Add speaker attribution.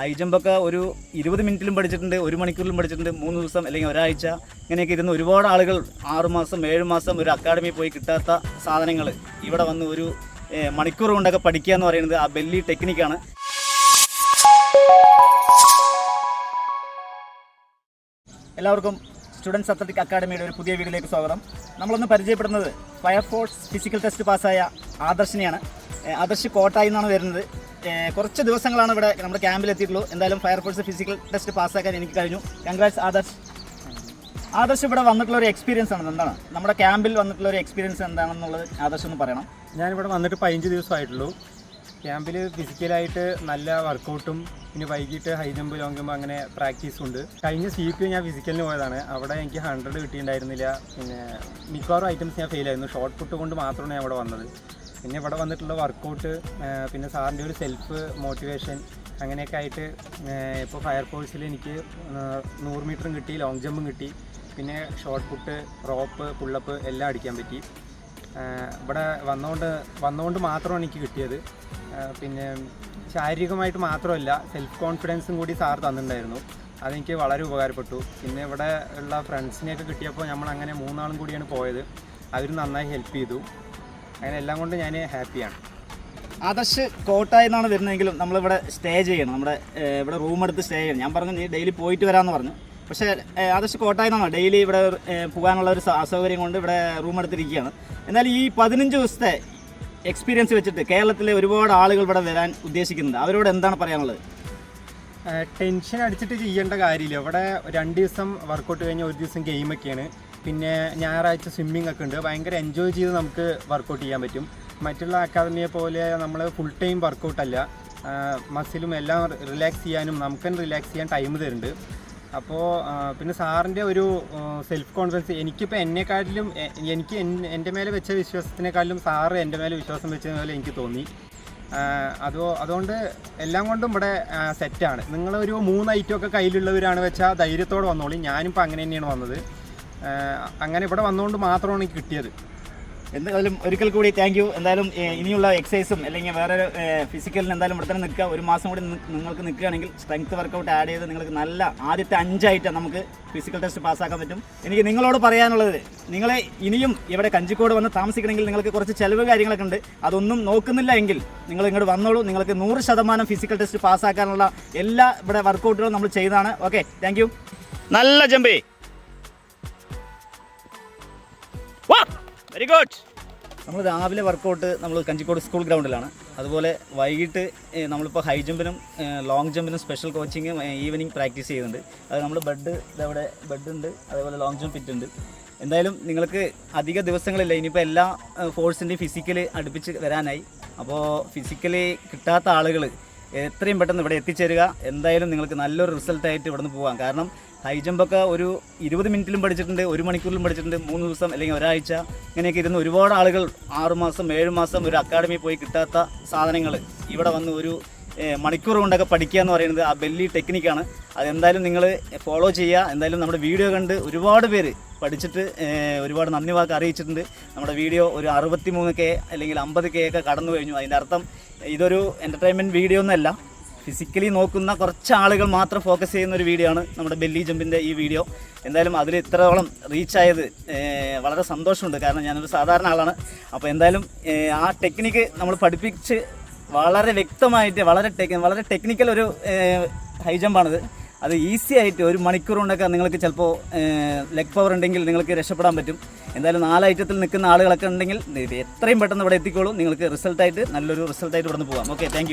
Speaker 1: High ജമ്പൊക്കെ ഒരു ഇരുപത് മിനിറ്റിലും പഠിച്ചിട്ടുണ്ട് ഒരു മണിക്കൂറിലും പഠിച്ചിട്ടുണ്ട് മൂന്ന് ദിവസം അല്ലെങ്കിൽ ഒരാഴ്ച ഇങ്ങനെയൊക്കെ ഇരുന്ന് ഒരുപാട് ആളുകൾ ആറുമാസം ഏഴ് മാസം ഒരു അക്കാഡമി പോയി കിട്ടാത്ത സാധനങ്ങൾ ഇവിടെ വന്ന് ഒരു മണിക്കൂർ കൊണ്ടൊക്കെ പഠിക്കുക എന്ന് പറയുന്നത് ആ ബെല്ലി ടെക്നിക്കാണ് എല്ലാവർക്കും സ്റ്റുഡൻസ് അത്ലറ്റിക് അക്കാഡമിയുടെ ഒരു പുതിയ വീഡിയോയിലേക്ക് സ്വാഗതം. നമ്മളൊന്ന് പരിചയപ്പെടുന്നത് ഫയർഫോഴ്സ് ഫിസിക്കൽ ടെസ്റ്റ് പാസ്സായ ആദർശിനെയാണ്. ആദർശ് കോട്ടായി നിന്നാണ് വരുന്നത്. കുറച്ച് ദിവസങ്ങളാണ് ഇവിടെ നമ്മുടെ ക്യാമ്പിൽ എത്തിയിട്ടുള്ളൂ എന്തായാലും ഫയർഫോഴ്സ് ഫിസിക്കൽ ടെസ്റ്റ് പാസ്സാക്കാൻ എനിക്ക് കഴിഞ്ഞു. കൺഗ്രാറ്റ്സ് ആദർശ്. ആദർശ് ഇവിടെ വന്നിട്ടുള്ള ഒരു എക്സ്പീരിയൻസ് ആണ്. എന്താണ്? നമ്മുടെ ക്യാമ്പിൽ വന്നിട്ടുള്ള ഒരു എക്സ്പീരിയൻസ് എന്താണെന്നുള്ളത് ആദർശ് ഒന്ന് പറയണം.
Speaker 2: ഞാനിവിടെ വന്നിട്ട് പതിനഞ്ച് ദിവസമായിട്ടുള്ളൂ. ക്യാമ്പിൽ ഫിസിക്കലായിട്ട് നല്ല വർക്കൗട്ടും പിന്നെ വൈകിട്ട് ഹൈ ജമ്പ് ലോങ് ജമ്പ് അങ്ങനെ പ്രാക്ടീസും ഉണ്ട്. കഴിഞ്ഞ സി പി ഞാൻ ഫിസിക്കലിന് പോയതാണ്. അവിടെ എനിക്ക് ഹൺഡ്രഡ് കിട്ടിയിട്ടുണ്ടായിരുന്നില്ല. പിന്നെ മിക്കവാറും ഐറ്റംസ് ഞാൻ ഫെയിലായിരുന്നു ഷോർട്ട് പുട്ട് കൊണ്ട് മാത്രമാണ് ഞാൻ ഇവിടെ വന്നത്. പിന്നെ ഇവിടെ വന്നിട്ടുള്ള വർക്കൗട്ട് പിന്നെ സാറിന്റെ ഒരു സെൽഫ് മോട്ടിവേഷൻ അങ്ങനെയൊക്കെ ആയിട്ട് ഇപ്പോൾ ഫയർ ഫോഴ്സിൽ എനിക്ക് നൂറ് മീറ്ററും കിട്ടി ലോങ് ജമ്പും കിട്ടി. പിന്നെ ഷോർട്ട് പുട്ട് റോപ്പ് പുള്ളപ്പ് എല്ലാം അടിക്കാൻ പറ്റി. ഇവിടെ വന്നുകൊണ്ട് വന്നുകൊണ്ട് മാത്രമാണ് എനിക്ക് കിട്ടിയത്. പിന്നെ ശാരീരികമായിട്ട് മാത്രമല്ല സെൽഫ് കോൺഫിഡൻസും കൂടി സാർ തന്നിട്ടുണ്ടായിരുന്നു. അതെനിക്ക് വളരെ ഉപകാരപ്പെട്ടു. പിന്നെ ഇവിടെ ഉള്ള ഫ്രണ്ട്സിനെയൊക്കെ കിട്ടിയപ്പോൾ നമ്മൾ അങ്ങനെ മൂന്നാളും കൂടിയാണ് പോയത്. അവർ നന്നായി ഹെൽപ്പ് ചെയ്തു. അങ്ങനെ എല്ലാം കൊണ്ട് ഞാൻ ഹാപ്പിയാണ്.
Speaker 1: ആദർശ് കോട്ടായി നിന്നാണ് വരുന്നതെങ്കിലും നമ്മളിവിടെ സ്റ്റേ ചെയ്യണം. നമ്മുടെ ഇവിടെ റൂം എടുത്ത് സ്റ്റേ ചെയ്യണം. ഞാൻ പറഞ്ഞു നീ ഡെയിലി പോയിട്ട് വരാമെന്ന് പറഞ്ഞു. പക്ഷേ ആദർശ് കോട്ടായി നിന്നാണ് ഡെയിലി ഇവിടെ പോകാനുള്ള ഒരു അസൗകര്യം കൊണ്ട് ഇവിടെ റൂം എടുത്തിരിക്കുകയാണ്. എന്നാൽ ഈ പതിനഞ്ച് ദിവസത്തെ എക്സ്പീരിയൻസ് വെച്ചിട്ട് കേരളത്തിലെ ഒരുപാട് ആളുകൾ ഇവിടെ വരാൻ ഉദ്ദേശിക്കുന്നുണ്ട്. അവരോട് എന്താണ് പറയാനുള്ളത്?
Speaker 2: ടെൻഷൻ അടിച്ചിട്ട് ചെയ്യേണ്ട കാര്യമില്ല. ഇവിടെ രണ്ട് ദിവസം വർക്കൗട്ട് കഴിഞ്ഞാൽ ഒരു ദിവസം ഗെയിമൊക്കെയാണ് പിന്നെ ഞായറാഴ്ച സ്വിമ്മിംഗ് ഒക്കെ ഉണ്ട്. ഭയങ്കര എൻജോയ് ചെയ്ത് നമുക്ക് വർക്കൗട്ട് ചെയ്യാൻ പറ്റും. മറ്റുള്ള അക്കാദമിയെ പോലെ നമ്മൾ ഫുൾ ടൈം വർക്കൗട്ടല്ല മസിലും എല്ലാം റിലാക്സ് ചെയ്യാനും നമുക്ക് റിലാക്സ് ചെയ്യാൻ ടൈം തരുന്നുണ്ട്. അപ്പോൾ പിന്നെ സാറിന്റെ ഒരു സെൽഫ് കോൺഫിഡൻസ് എനിക്കിപ്പോൾ എന്നെക്കാട്ടിലും എനിക്ക് എന്റെ മേലെ വെച്ച വിശ്വാസത്തിനേക്കാളും സാറ് എന്റെ മേലെ വിശ്വാസം വെച്ചത് പോലെ എനിക്ക് തോന്നി. അതോ അതുകൊണ്ട് എല്ലാം കൊണ്ടും ഇവിടെ സെറ്റാണ് നിങ്ങളൊരു മൂന്ന് ഐറ്റം ഒക്കെ കയ്യിലുള്ളവരാണ് വെച്ചാൽ ധൈര്യത്തോടെ വന്നോളി. ഞാനിപ്പോൾ അങ്ങനെ തന്നെയാണ് വന്നത്. അങ്ങനെ ഇവിടെ വന്നുകൊണ്ട് മാത്രമാണ് എനിക്ക് കിട്ടിയത്.
Speaker 1: എന്തായാലും ഒരിക്കൽ കൂടി താങ്ക് യു എന്തായാലും ഇനിയുള്ള എക്സസൈസും അല്ലെങ്കിൽ വേറെ ഫിസിക്കലിന് എന്തായാലും ഇവിടെ തന്നെ നിൽക്കുക. ഒരു മാസം കൂടി നിങ്ങൾക്ക് നിൽക്കുകയാണെങ്കിൽ സ്ട്രെങ്ത് വർക്കൗട്ട് ആഡ് ചെയ്ത് നിങ്ങൾക്ക് നല്ല ആദ്യത്തെ അഞ്ചായിട്ട് നമുക്ക് ഫിസിക്കൽ ടെസ്റ്റ് പാസ്സാക്കാൻ പറ്റും. എനിക്ക് നിങ്ങളോട് പറയാനുള്ളത് നിങ്ങളെ ഇനിയും ഇവിടെ കഞ്ചിക്കോട് വന്ന് താമസിക്കണമെങ്കിൽ നിങ്ങൾക്ക് കുറച്ച് ചിലവ് കാര്യങ്ങളൊക്കെ ഉണ്ട്. അതൊന്നും നോക്കുന്നില്ല എങ്കിൽ നിങ്ങൾ ഇങ്ങോട്ട് വന്നോളൂ. നിങ്ങൾക്ക് നൂറ് ശതമാനം ഫിസിക്കൽ ടെസ്റ്റ് പാസ്സാക്കാനുള്ള എല്ലാ ഇവിടെ വർക്കൗട്ടുകളും നമ്മൾ ചെയ്തതാണ്. ഓക്കെ താങ്ക് യു നല്ല ജമ്പേ. വെരി ഗുഡ് നമ്മൾ രാവിലെ വർക്കൗട്ട് നമ്മൾ കഞ്ചിക്കോട് സ്കൂൾ ഗ്രൗണ്ടിലാണ് അതുപോലെ വൈകിട്ട് നമ്മളിപ്പോൾ ഹൈ ജമ്പിനും ലോങ് ജമ്പിനും സ്പെഷ്യൽ കോച്ചിങ്ങും ഈവനിങ് പ്രാക്ടീസ് ചെയ്യുന്നുണ്ട്. അത് നമ്മൾ ബെഡ് ഇതവിടെ ബെഡ് ഉണ്ട് അതേപോലെ ലോങ് ജമ്പ് ഫിറ്റ് ഉണ്ട്. എന്തായാലും നിങ്ങൾക്ക് അധിക ദിവസങ്ങളില്ല ഇനിയിപ്പോൾ എല്ലാ ഫോഴ്സിന്റെയും ഫിസിക്കലി അടുപ്പിച്ച് വരാനായി. അപ്പോൾ ഫിസിക്കലി കിട്ടാത്ത ആളുകൾ എത്രയും പെട്ടെന്ന് ഇവിടെ എത്തിച്ചേരുക. എന്തായാലും നിങ്ങൾക്ക് നല്ലൊരു റിസൾട്ടായിട്ട് ഇവിടുന്ന് പോകാം കാരണം ഹൈ ജമ്പൊക്കെ ഒരു ഇരുപത് മിനിറ്റിലും പഠിച്ചിട്ടുണ്ട് ഒരു മണിക്കൂറിലും പഠിച്ചിട്ടുണ്ട് മൂന്ന് ദിവസം അല്ലെങ്കിൽ ഒരാഴ്ച ഇങ്ങനെയൊക്കെ ഇരുന്ന് ഒരുപാട് ആളുകൾ ആറുമാസം ഏഴ് മാസം ഒരു അക്കാഡമി പോയി കിട്ടാത്ത സാധനങ്ങൾ ഇവിടെ വന്ന് ഒരു മണിക്കൂർ കൊണ്ടൊക്കെ പഠിക്കുക എന്ന് പറയുന്നത് ആ ബെല്ലി ടെക്നിക്കാണ് അതെന്തായാലും നിങ്ങൾ ഫോളോ ചെയ്യുക. എന്തായാലും നമ്മുടെ വീഡിയോ കണ്ട് ഒരുപാട് പേര് പഠിച്ചിട്ട് ഒരുപാട് നന്ദി വാക്ക് അറിയിച്ചിട്ടുണ്ട്. നമ്മുടെ വീഡിയോ ഒരു അറുപത്തി മൂന്ന് കെ അല്ലെങ്കിൽ അമ്പത് കെ ഒക്കെ കടന്നു കഴിഞ്ഞു അതിന്റെ അർത്ഥം ഇതൊരു എന്റർടൈൻമെന്റ് വീഡിയോ ഒന്നല്ല. ഫിസിക്കലി നോക്കുന്ന കുറച്ച് ആളുകൾ മാത്രം ഫോക്കസ് ചെയ്യുന്ന ഒരു വീഡിയോ ആണ് നമ്മുടെ ബെല്ലി ജമ്പിന്റെ ഈ വീഡിയോ എന്തായാലും അതിൽ ഇത്രത്തോളം റീച്ചായത് വളരെ സന്തോഷമുണ്ട്. കാരണം ഞാനൊരു സാധാരണ ആളാണ്. അപ്പോൾ എന്തായാലും ആ ടെക്നിക്ക് നമ്മൾ പഠിപ്പിച്ച് വളരെ വ്യക്തമായിട്ട് വളരെ ടെക് വളരെ ടെക്നിക്കൽ ഒരു ഹൈ ജമ്പാണിത് അത് ഈസി ആയിട്ട് ഒരു മണിക്കൂർ കൊണ്ടൊക്കെ നിങ്ങൾക്ക് ചിലപ്പോൾ ലെഗ് പവർ ഉണ്ടെങ്കിൽ നിങ്ങൾക്ക് രക്ഷപ്പെടാൻ പറ്റും. എന്തായാലും നാല് ഐറ്റത്തിൽ നിൽക്കുന്ന ആളുകളൊക്കെ ഉണ്ടെങ്കിൽ എത്രയും പെട്ടെന്ന് ഇവിടെ എത്തിക്കോളൂ. നിങ്ങൾക്ക് റിസൾട്ടായിട്ട് നല്ലൊരു റിസൾട്ടായിട്ട് ഇവിടെ നിന്ന് പോകാം. Okay thank